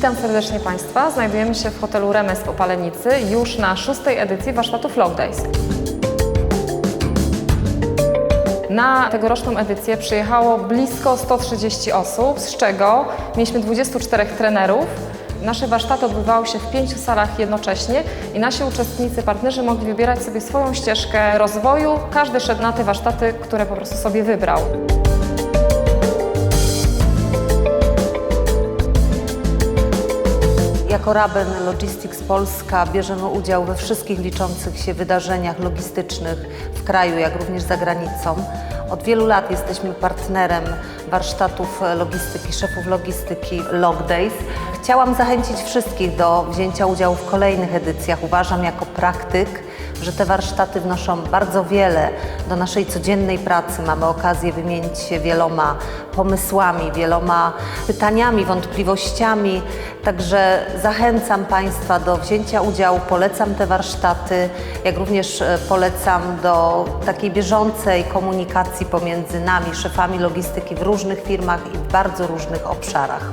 Witam serdecznie Państwa. Znajdujemy się w hotelu Remes w Opalenicy już na szóstej edycji warsztatów Log Days. Na tegoroczną edycję przyjechało blisko 130 osób, z czego mieliśmy 24 trenerów. Nasze warsztaty odbywały się w pięciu salach jednocześnie i nasi uczestnicy, partnerzy mogli wybierać sobie swoją ścieżkę rozwoju. Każdy szedł na te warsztaty, które po prostu sobie wybrał. Jako Raben Logistics Polska bierzemy udział we wszystkich liczących się wydarzeniach logistycznych w kraju, jak również za granicą. Od wielu lat jesteśmy partnerem warsztatów logistyki, szefów logistyki Log Days. Chciałam zachęcić wszystkich do wzięcia udziału w kolejnych edycjach. Uważam jako praktyk, że te warsztaty wnoszą bardzo wiele do naszej codziennej pracy. Mamy okazję wymienić się wieloma pomysłami, wieloma pytaniami, wątpliwościami. Także zachęcam Państwa do wzięcia udziału, polecam te warsztaty, jak również e, polecam do takiej bieżącej komunikacji pomiędzy nami, szefami logistyki w różnych firmach i w bardzo różnych obszarach.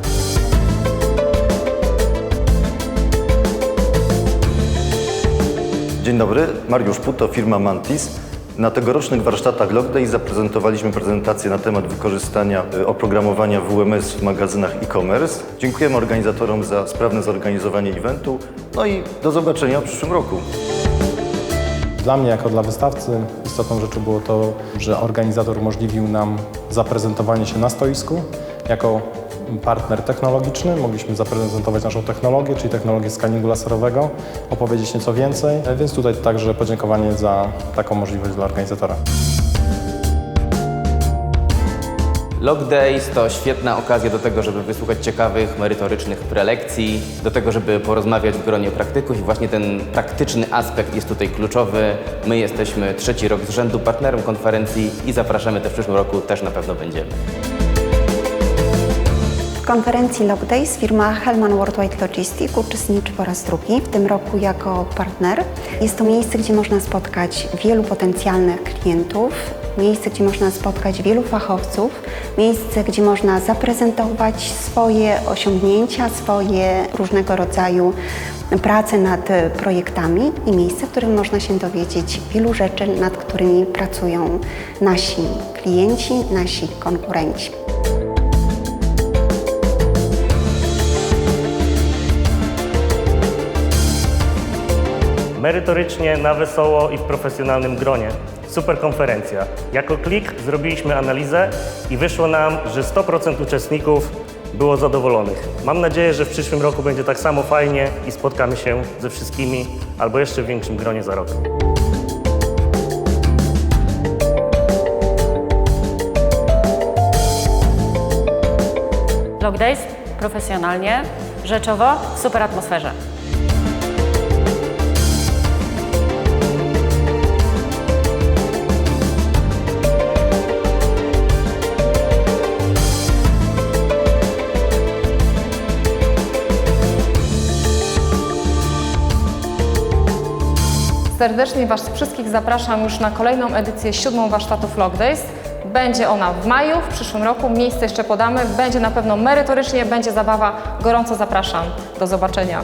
Dzień dobry, Mariusz Puto, firma Mantis. Na tegorocznych warsztatach Logday zaprezentowaliśmy prezentację na temat wykorzystania y, oprogramowania WMS w magazynach e-commerce. Dziękujemy organizatorom za sprawne zorganizowanie eventu. No i do zobaczenia w przyszłym roku. Dla mnie, jako dla wystawcy, istotną rzeczą było to, że organizator umożliwił nam zaprezentowanie się na stoisku. Jako partner technologiczny mogliśmy zaprezentować naszą technologię, czyli technologię skaningu laserowego, opowiedzieć nieco więcej, więc tutaj także podziękowanie za taką możliwość dla organizatora. Log Days to świetna okazja do tego, żeby wysłuchać ciekawych, merytorycznych prelekcji, do tego, żeby porozmawiać w gronie praktyków i właśnie ten praktyczny aspekt jest tutaj kluczowy. My jesteśmy trzeci rok z rzędu partnerem konferencji i zapraszamy też w przyszłym roku, też na pewno będziemy. Konferencji Log Days firma Hellman Worldwide Logistics uczestniczy po raz drugi, w tym roku jako partner. Jest to miejsce, gdzie można spotkać wielu potencjalnych klientów, miejsce, gdzie można spotkać wielu fachowców, miejsce, gdzie można zaprezentować swoje osiągnięcia, swoje różnego rodzaju prace nad projektami i miejsce, w którym można się dowiedzieć wielu rzeczy, nad którymi pracują nasi klienci, nasi konkurenci. Merytorycznie, na wesoło i w profesjonalnym gronie. Super konferencja. Jako klik zrobiliśmy analizę i wyszło nam, że 100% uczestników było zadowolonych. Mam nadzieję, że w przyszłym roku będzie tak samo fajnie i spotkamy się ze wszystkimi albo jeszcze w większym gronie za rok. Log Days profesjonalnie, rzeczowo, w super atmosferze. Serdecznie Was wszystkich zapraszam już na kolejną edycję siódmą warsztatów Log Days. Będzie ona w maju, w przyszłym roku. Miejsce jeszcze podamy. Będzie na pewno merytorycznie, będzie zabawa. Gorąco zapraszam. Do zobaczenia.